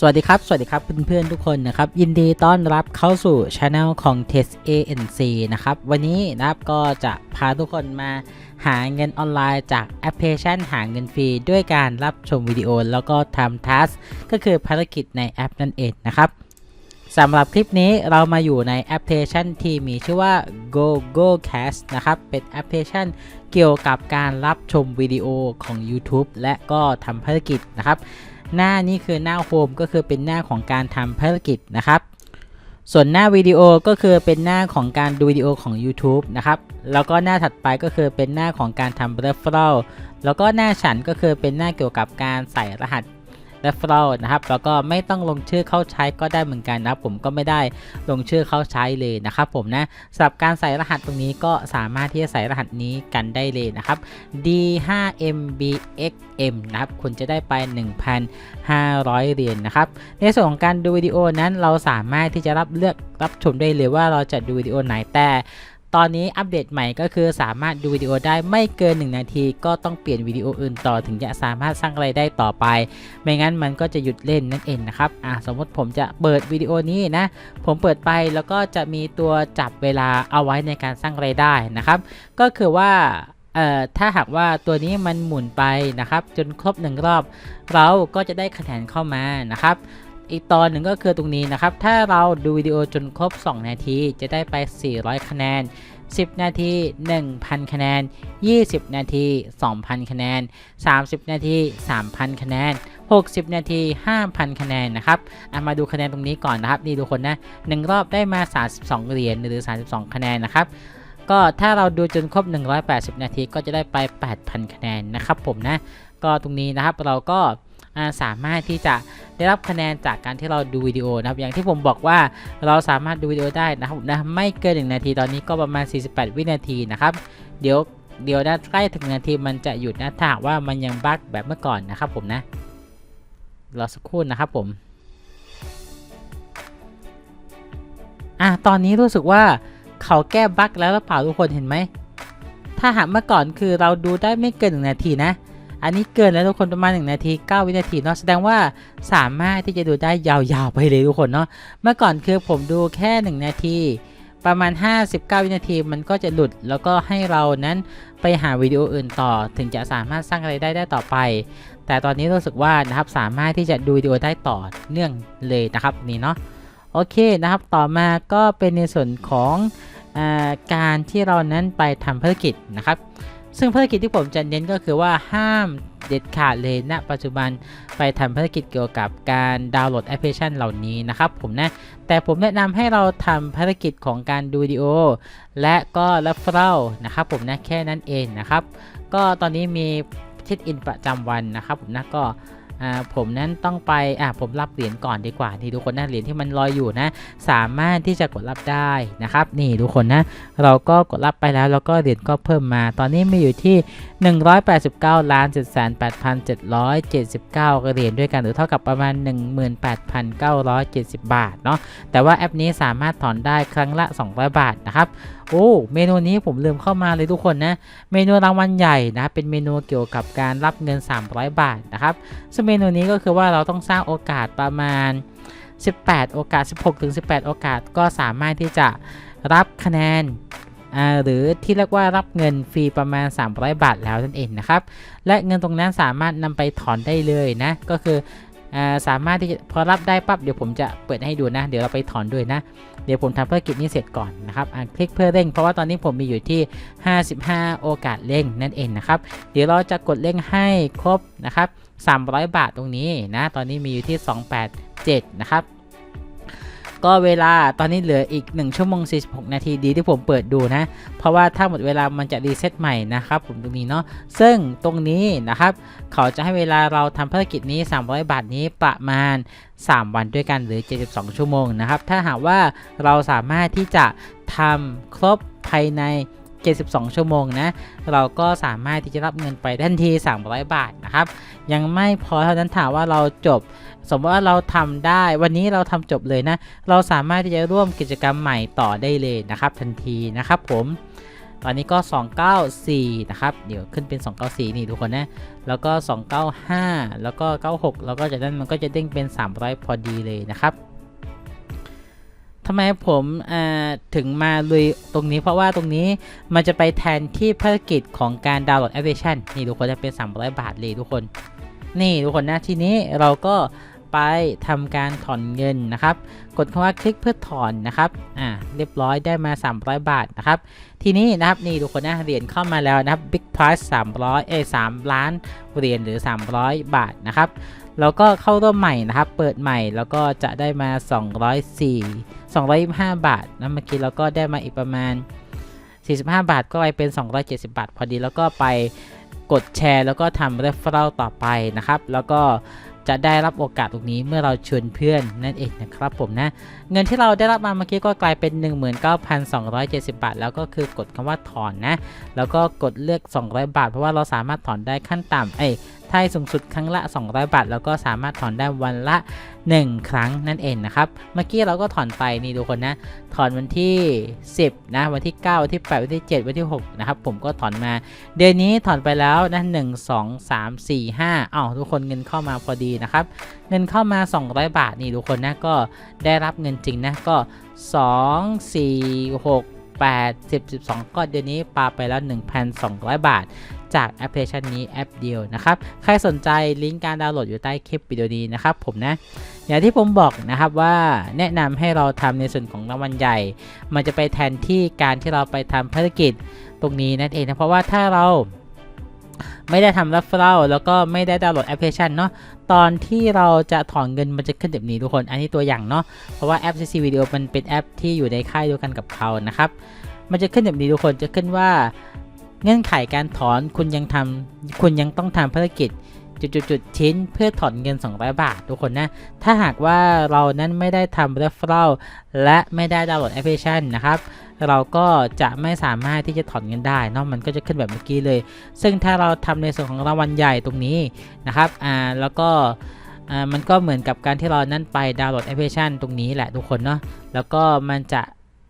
สวัสดีครับ สวัสดีครับเพื่อนๆทุกคนนะครับ ยินดีต้อนรับเข้าสู่ช anel ของ Test ANC นะครับ วันนี้นะครับก็จะพาทุกคนมาหาเงินออนไลน์จากแอปพลิเคชันหาเงินฟรี ด้วยการรับชมวิดีโอ แล้วก็ทำทัสก็คือภารกิจในแอปนั่นเองนะครับสำหรับคลิปนี้เรามาอยู่ในแอปพลิเคชันที่มีชื่อว่า Go Go Cast นะครับ เป็นแอปพลิเคชันเกี่ยวกับการรับชมวิดีโอของ YouTube และก็ทำภารกิจนะครับ หน้านี้คือหน้าโฮมก็คือเป็นหน้าของการทำภารกิจนะครับส่วนหน้าวิดีโอก็คือเป็นหน้าของการดูวิดีโอของ YouTube นะครับ แล้วก็หน้าถัดไปก็คือเป็นหน้าของการทำ referral แล้วก็หน้าฉันก็คือเป็นหน้าเกี่ยวกับการใส่รหัส referral นะครับแล้วก็ไม่ต้องลงชื่อเข้าใช้ก็ได้เหมือนกันนะครับผมก็ไม่ได้ลงชื่อเข้าใช้เลยนะครับผมนะสำหรับการใส่รหัสตรงนี้ก็สามารถที่จะใส่รหัสนี้กันได้เลยนะครับ D5MBXM นะครับคุณจะได้ไป 1,500 เหรียญนะครับ ในส่วนของการดูวิดีโอนั้นเราสามารถที่จะรับเลือกรับชมได้เลยว่าเราจะดูวิดีโอไหนแต่ ตอนนี้อัปเดตใหม่ก็คือสามารถดูวิดีโอได้ไม่เกิน 1 นาที ก็ต้องเปลี่ยนวิดีโออื่นต่อถึงจะสามารถสร้างรายได้ต่อไป ไม่งั้นมันก็จะหยุดเล่นนั่นเองนะครับอะสมมติผมจะเปิดวิดีโอนี้นะ ผมเปิดไปแล้วก็จะมีตัวจับเวลาเอาไว้ในการสร้างรายได้นะครับ ก็คือว่าเอ่อถ้าหากว่าตัวนี้มันหมุนไปนะครับ จนครบหนึ่งรอบ เราก็จะได้คะแนนเข้ามานะครับ อีกตอนหนึ่งก็คือตรงนี้นะครับ ถ้าเราดูวิดีโอจนครบ 2 นาที จะได้ไป 400 คะแนน 10 นาที 1,000 คะแนน 20 นาที 2,000 คะแนน 30 นาที 3,000 คะแนน 60 นาที 5,000 คะแนนนะครับเอามาดูคะแนนตรงนี้ก่อนนะครับ นี่ทุกคนนะ 1 รอบได้มา 32 เหรียญหรือ 32 คะแนนนะครับก็ถ้าเราดูจนครบ 180 นาทีก็จะได้ไป 8,000 คะแนนนะครับผมนะ ก็ตรงนี้นะครับเราก็ สามารถที่จะได้รับคะแนนจากการที่เราดูวิดีโอนะครับอย่างที่ผมบอกว่าเราสามารถดูวิดีโอได้นะครับผมนะไม่เกิน 1 นาทีตอนนี้ก็ประมาณ 48 วินาทีนะครับ เดี๋ยวเดี๋ยวนะใกล้ถึงนาทีมันจะหยุดนะถ้าว่ามันยังบั๊กแบบเมื่อก่อนนะครับผมนะรอสักครู่นะครับผมอะตอนนี้รู้สึกว่าเขาแก้บั๊กแล้วหรือเปล่าทุกคนเห็นไหมถ้าหากเมื่อก่อนคือเราดูได้ไม่เกิน1นาทีนะ อันนี้เกินแล้วทุกคนประมาณ 1 นาที 9 วินาทีเนาะแสดงว่าสามารถที่จะดูได้ยาวๆไปเลยทุกคนเนาะเมื่อก่อนคือผมดูแค่ 1 นาทีประมาณ 59 วินาทีมันก็จะหลุด แล้วก็ให้เรานั้นไปหาวิดีโออื่นต่อ ถึงจะสามารถสร้างรายได้ได้ต่อไป แต่ตอนนี้รู้สึกว่านะครับสามารถที่จะดูวิดีโอได้ต่อเนื่องเลยนะครับนี่เนาะโอเคนะครับต่อมาก็เป็นในส่วนของอการที่เรานั้นไปทำภารกิจนะครับ ซึ่งภารกิจที่ผมจะเน้นก็คือว่าห้ามเด็ดขาดเลยณปัจจุบันไปทำภารกิจเกี่ยวกับการดาวน์โหลดแอปพลิเคชันเหล่านี้นะครับผมนะ แต่ผมแนะนำให้เราทำภารกิจของการดูวิดีโอ และก็รับเฟ้านะครับผมนะแค่นั้นเองนะครับ ก็ตอนนี้มีเช็คอินประจำวันนะครับผมนะก็ อ่าผมนั้นต้องไปอ่าผมรับเหรียญก่อนดีกว่าที่ทุกคนนะเหรียญที่มันลอยอยู่นะ สามารถที่จะกดรับได้นะครับ นี่ทุกคนนะเราก็กดรับไปแล้วแล้วก็เหรียญก็เพิ่มมา ตอนนี้มีอยู่ที่ 189ล้าน7,8,779เหรียญด้วยกันหรือเท่ากับประมาณ 18,970 บาทเนาะแต่ว่าแอปนี้สามารถถอนได้ครั้งละ 200 บาทนะครับ โอ้เมนูนี้ผมลืมเข้ามาเลยทุกคนนะ เมนูรางวัลใหญ่นะเป็นเมนูเกี่ยวกับการรับเงิน 300 บาทนะครับซึ่งเมนูนี้ก็คือว่าเราต้องสร้างโอกาสประมาณ 18 โอกาส 16ถึง18 โอกาสก็สามารถที่จะรับคะแนนหรือที่เรียกว่ารับเงินฟรีประมาณ 300 บาทแล้วนั่นเองนะครับ และเงินตรงนั้นสามารถนำไปถอนได้เลยนะ ก็คือ สามารถที่จะพอรับได้ปั๊บเดี๋ยวผมจะเปิดให้ดูนะ เดี๋ยวเราไปถอนด้วยนะ เดี๋ยวผมทำภารกิจนี้เสร็จก่อนนะครับอ่าคลิกเพื่อเร่งเพราะว่าตอนนี้ผมมีอยู่ที่ 55 โอกาสเร่งนั่นเองนะครับ เดี๋ยวเราจะกดเร่งให้ครบนะครับ300 บาทตรงนี้นะ ตอนนี้มีอยู่ที่ 287 นะครับ ก็เวลาตอนนี้เหลืออีก 1 ชั่วโมง 46 นาทีดีที่ผมเปิดดูนะ เพราะว่าถ้าหมดเวลามันจะรีเซ็ตใหม่นะครับผมตรงนี้เนาะซึ่งตรงนี้นะครับ เขาจะให้เวลาเราทำภารกิจนี้ 300 บาทนี้ประมาณ 3 วันด้วยกันหรือ 72 ชั่วโมงนะครับ ถ้าหากว่าเราสามารถที่จะทำครบภายใน 72 ชั่วโมงนะ เราก็สามารถที่จะรับเงินไปทันที 300 บาทนะครับ ยังไม่พอเท่านั้นถามว่าเราจบ สมมติว่าเราทำได้วันนี้เราทำจบเลยนะ เราสามารถที่จะร่วมกิจกรรมใหม่ต่อได้เลยนะครับ ทันทีนะครับผมตอนนี้ก็ 294 นะครับ เดี๋ยวขึ้นเป็น 294 นี่ทุกคนนะ แล้วก็ 295 แล้วก็ 96 แล้วก็จากนั้นมันก็จะเด้งเป็น 300 พอดีเลยนะครับ ทำไมผมอ่าถึงมาลุยตรงนี้เพราะว่าตรงนี้มันจะไปแทนที่ภารกิจของการดาวน์โหลดแอปพลิเคชันนี่ทุกคนจะเป็น 300 บาทเลยทุกคน นี่ทุกคนนะทีนี้เราก็ไปทำการถอนเงินนะครับ กดคำว่าคลิกเพื่อถอนนะครับ อ่า เรียบร้อยได้มา 300 บาทนะครับ ทีนี้นะครับนี่ทุกคนนะเหรียญเข้ามาแล้วนะครับ Big Price 300 เอ้ย3ล้านเหรียญหรือ 300 บาทนะครับ แล้วก็เข้าร่วมใหม่นะครับ เปิดใหม่แล้วก็จะได้มา 204 225 บาทนะเมื่อกี้เราก็ได้มาอีกประมาณ 45 บาทก็ไปเป็น 270 บาท พอดีแล้วก็ไปกดแชร์ แล้วก็ทำ referral ต่อไปนะครับ แล้วก็จะได้รับโอกาสตรงนี้เมื่อเราชวนเพื่อนนั่นเองนะครับผมนะ เงินที่เราได้รับมาเมื่อกี้ก็กลายเป็น 19,270 บาท แล้วก็คือกดคำว่าถอนนะ แล้วก็กดเลือก 200 บาท เพราะว่าเราสามารถถอนได้ขั้นต่ำเอ้ ยถ้าให้สูงสุดครั้งละ 200 บาท แล้วก็สามารถถอนได้วันละ 1 ครั้งนั่นเองนะครับ เมื่อกี้เราก็ถอนไปนี่ทุกคนนะ ถอนวันที่ 10 นะ วันที่ 9 วันที่ 8 วันที่ 7 วันที่ 6 นะครับ ผมก็ถอนมา เดือนนี้ถอนไปแล้วนะ 1 2 3 4 5อ้าวทุกคนเงินเข้ามาพอดีนะครับ เงินเข้ามา 200 บาทนี่ทุกคนนะ ก็ได้รับเงินจริงนะ ก็ 2 4 6 8 10 12 ก็เดือนนี้ปาไปแล้ว 1,200 บาท จากแอปพลิเคชันนี้แอปเดียวนะครับ ใครสนใจลิงก์การดาวน์โหลดอยู่ใต้คลิปวิดีโอนี้นะครับผมนะ อย่างที่ผมบอกนะครับว่าแนะนำให้เราทำในส่วนของรางวัลใหญ่ มันจะไปแทนที่การที่เราไปทำภารกิจตรงนี้นั่นเองนะเพราะว่าถ้าเรา ไม่ได้ทำรับเล่าแล้วก็ไม่ได้ดาวน์โหลดแอปพลิเคชันเนาะตอนที่เราจะถอนเงินมันจะขึ้นแบบนี้ทุกคน อันนี้ตัวอย่างเนาะเพราะว่าแอป CC Video มันเป็นแอปที่อยู่ในค่ายเดียวกันกับเขานะครับมันจะขึ้นแบบนี้ทุกคนจะขึ้นว่าเงื่อนไขการถอนคุณยังทำคุณยังต้องทำภารกิจจุดๆๆชิ้นเพื่อถอนเงิน 200 บาท ทุกคนนะ ถ้าหากว่าเรานั้นไม่ได้ทำ referral และไม่ได้ดาวน์โหลดแอปพลิเคชันนะครับ เราก็จะไม่สามารถที่จะถอนเงินได้เนาะมันก็จะขึ้นแบบเมื่อกี้เลย ซึ่งถ้าเราทำในส่วนของรางวัลใหญ่ตรงนี้นะครับอ่าแล้วก็อ่ามันก็เหมือนกับการที่เรานั้นไปดาวน์โหลดแอปพลิเคชันตรงนี้แหละทุกคนเนาะแล้วก็มันจะ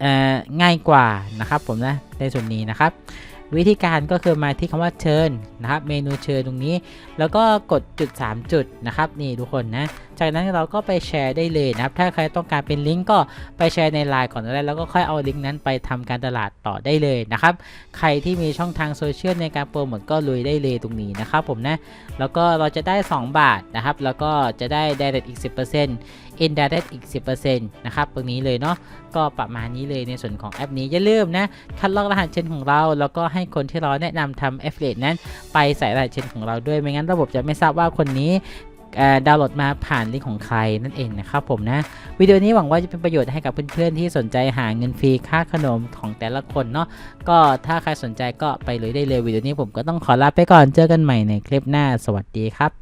อ่อง่ายกว่านะครับผมนะในส่วนนี้นะครับ วิธีการก็คือมาที่คำว่าเชิญนะครับ เมนูเชิญตรงนี้ แล้วก็กดจุด 3 จุดนะครับนี่ทุกคนนะ จากนั้นเราก็ไปแชร์ได้เลยนะครับ ถ้าใครต้องการเป็นลิงก์ก็ไปแชร์ในไลน์ก่อนก็ได้แล้วก็ค่อยเอาลิงก์นั้นไปทำการตลาดต่อได้เลยนะครับ ใครที่มีช่องทางโซเชียลในการโปรโมทก็ลุยได้เลยตรงนี้นะครับผมนะ แล้วก็เราจะได้ 2 บาทนะครับ แล้วก็จะได้ direct อีก 10% indirect อีก 10%นะครับ ตรงนี้เลยเนาะ ก็ประมาณนี้เลยในส่วนของแอปนี้อย่าลืมนะ คัดลอกรหัสเชนของเรา แล้วก็ให้คนที่เราแนะนำทำ affiliate นั้น ไปใส่รหัสเชนของเราด้วย ไม่งั้นระบบจะไม่ทราบว่าคนนี้ ดาวน์โหลดมาผ่านลิงก์ของใครนั่นเองนะครับผมนะ วิดีโอนี้หวังว่าจะเป็นประโยชน์ให้กับเพื่อนๆที่สนใจหาเงินฟรีค่าขนมของแต่ละคนเนาะก็ถ้าใครสนใจก็ไปเลยได้เลยวิดีโอนี้ผมก็ต้องขอลาไปก่อนเจอกันใหม่ในคลิปหน้า สวัสดีครับ